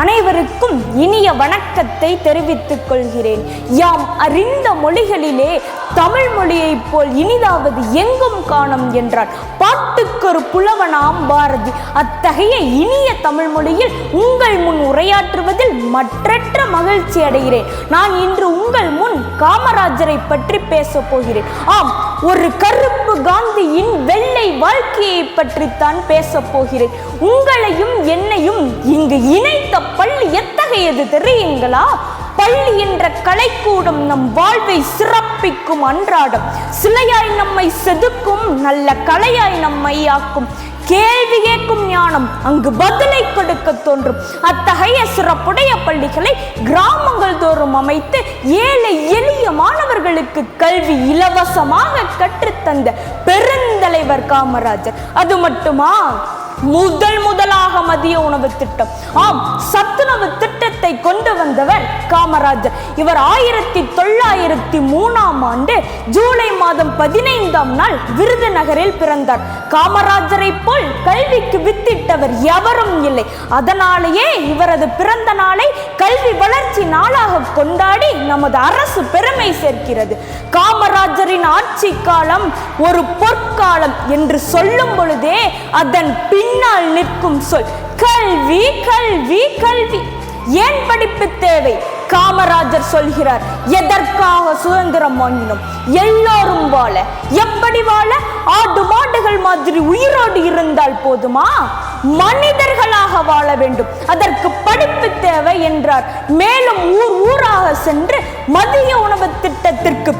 அனைவருக்கும் இனிய வணக்கத்தை தெரிவித்துக் கொள்கிறேன். யாம் அறிந்த மொழிகளிலே தமிழ் மொழியைப் போல் இனிதாவது எங்கும் காணும் என்றார். பாட்டுக்கொரு புலவனாம் பாரதி. அத்தகைய இனிய தமிழ் மொழியில் உங்கள் முன் உரையாற்றுவதில் மற்றற்ற மகிழ்ச்சி அடைகிறேன். நான் இன்று உங்கள் முன் காமராஜரை பற்றி பேசப் போகிறேன். ஆம் ஒரு கருப்பு காந்தியின் வாழ்க்கையை பற்றித்தான் பேசப் போகிறேன். உங்களையும் என்னையும் இங்கு இணைத்த பள்ளி எத்தகையது தெரியுங்களா? பள்ளி என்ற கலைக்கூடம் நம் வாழ்வை சிறப்பிக்கும் அன்றாடம். சிலையாய் நம்மை செதுக்கும் நல்ல கலையாய் நம்மை ஆக்கும். கேள்வி கேட்கும் ஞானம் அங்கு பதிலை கொடுக்க தோன்றும். அத்தகைய சிறப்புடைய பள்ளிகளை கிராமங்கள் தோறும் அமைத்து ஏழை எளிய மாணவர்களுக்கு கல்வி இலவசமாக கற்றுத்தந்த பெரு தலைவர் காமராஜர். அது மட்டுமா? முதல் முதலாக மதிய உணவு திட்டம். ஆம் சத்துணவு திட்டம் திட்டத்தை கொண்டு வந்தவர் காமராஜர். இவர் ஆயிரத்தி தொள்ளாயிரத்தி மூணாம் ஆண்டு ஜூலை மாதம் பதினைந்தாம் நாள் விருதுநகரில் பிறந்தார். காமராஜரை போல் கல்விக்கு வித்திட்டவர் எவரும் இல்லை. அதனாலேயே இவரது பிறந்த நாளை கல்வி வளர்ச்சி நாளாக கொண்டாடி நமது அரசு பெருமை சேர்க்கிறது. காமராஜரின் ஆட்சி காலம் ஒரு பொற்காலம் என்று சொல்லும் பொழுதே அதன் பின்னால் நிற்கும் சொல் கல்வி கல்வி கல்வி. ஏன் படிப்பு தேவை? காமராஜர் சொல்கிறார் எதற்காக சுதந்திரம் வாங்கினோம்? எல்லோரும் வாழ. எப்படி வாழ? ஆடு மாடுகள் மாதிரி உயிரோடு இருந்தால் போதுமா? மனிதர்களாக வாழ வேண்டும். அதற்கு படிப்பு தேவை என்றார். மேலும் ஊர் ஊராக சென்று மதிய உணவு திட்டத்திற்கு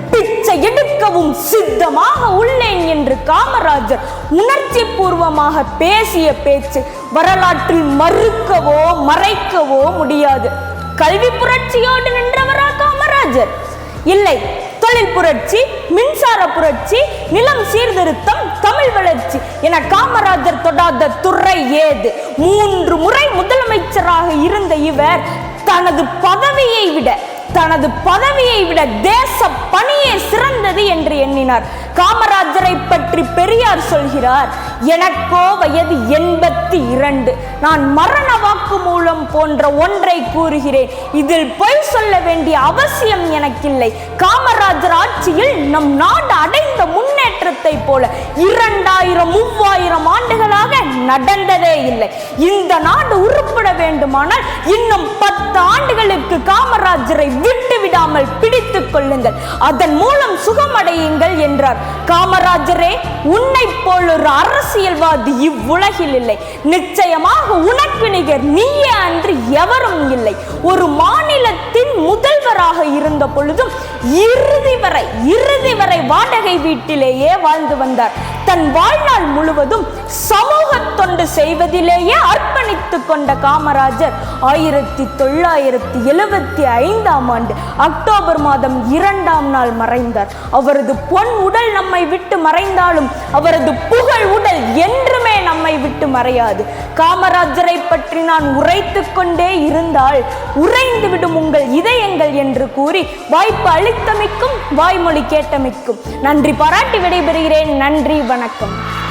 சித்தமாக உள்ளேன் என்று காமராஜர் உணர்ச்சி பூர்வமாக பேசிய பேச்சு வரலாற்றில் மறுக்கவோ மறைக்கவோ முடியாது. கல்வி புரட்சியோடு நின்றவரா காமராஜர்? இல்லை தொழில் புரட்சி மின்சார புரட்சி நிலம் சீர்திருத்தம் தமிழ் வளர்ச்சி என காமராஜர் தொடாத துறை ஏது? மூன்று முறை முதலமைச்சராக இருந்த இவர் தனது பதவியை விட தனது பதவியை விட தேச பணியே சிறந்தது என்று எண்ணினார். காமராஜரை பற்றி பெரியார் சொல்கிறார் எனக்கோ வயது எண்பத்தி இரண்டு நான் மரண வாக்கு மூலம் போன்ற ஒன்றை கூறுகிறேன். இதில் பொய் சொல்ல வேண்டிய அவசியம் எனக்கில்லை. காமராஜர் ஆட்சியில் நம் நாடு அடைந்த முன்னேற்றத்தை போல இரண்டாயிரம் மூவாயிரம் நடந்ததே இல்லை. இந்த நாடு உருப்பட வேண்டுமானால் இன்னும் பத்து ஆண்டுகளுக்கு காமராஜரை விட்டு விடாமல் பிடித்துக் கொள்ளுங்கள். அதன் மூலம் சுகமடையுங்கள் என்றார். காமராஜரே உன்னை போல் ஒரு அரசியல்வாதி இவ்வுலகில் இல்லை. நிச்சயமாக உனக்கு நிகர் நீயே அன்று எவரும் இல்லை. ஒரு மாநிலத்தின் முதல்வராக இருந்த பொழுதும் இறுதி வரை இறுதி வரை வாடகை வீட்டிலேயே வாழ்ந்து வந்தார். தன் வாழ்நாள் முழுவதும் சமூக தொண்டு செய்வதிலேயே அர்ப்பணித்துக் கொண்ட காமராஜர் ஆயிரத்தி தொள்ளாயிரத்தி எழுபத்தி ஐந்தாம் ஆண்டு அக்டோபர் மாதம் இரண்டாம் நாள் மறைந்தார். அவரது பொன் உடல் நம்மை விட்டு மறைந்தாலும் அவரது புகழ் உடல் என்றுமே நம்மை விட்டு மறையாது. காமராஜரை பற்றி நான் உரைத்துக் கொண்டே இருந்தால் உறைந்துவிடும் உங்கள் இதயங்கள் என்று கூறி வாய்ப்பு அளித்தமைக்கும் வாய்மொழி கேட்டமைக்கும். நன்றி. பாராட்டி விடைபெறுகிறேன். நன்றி. வணக்கம்.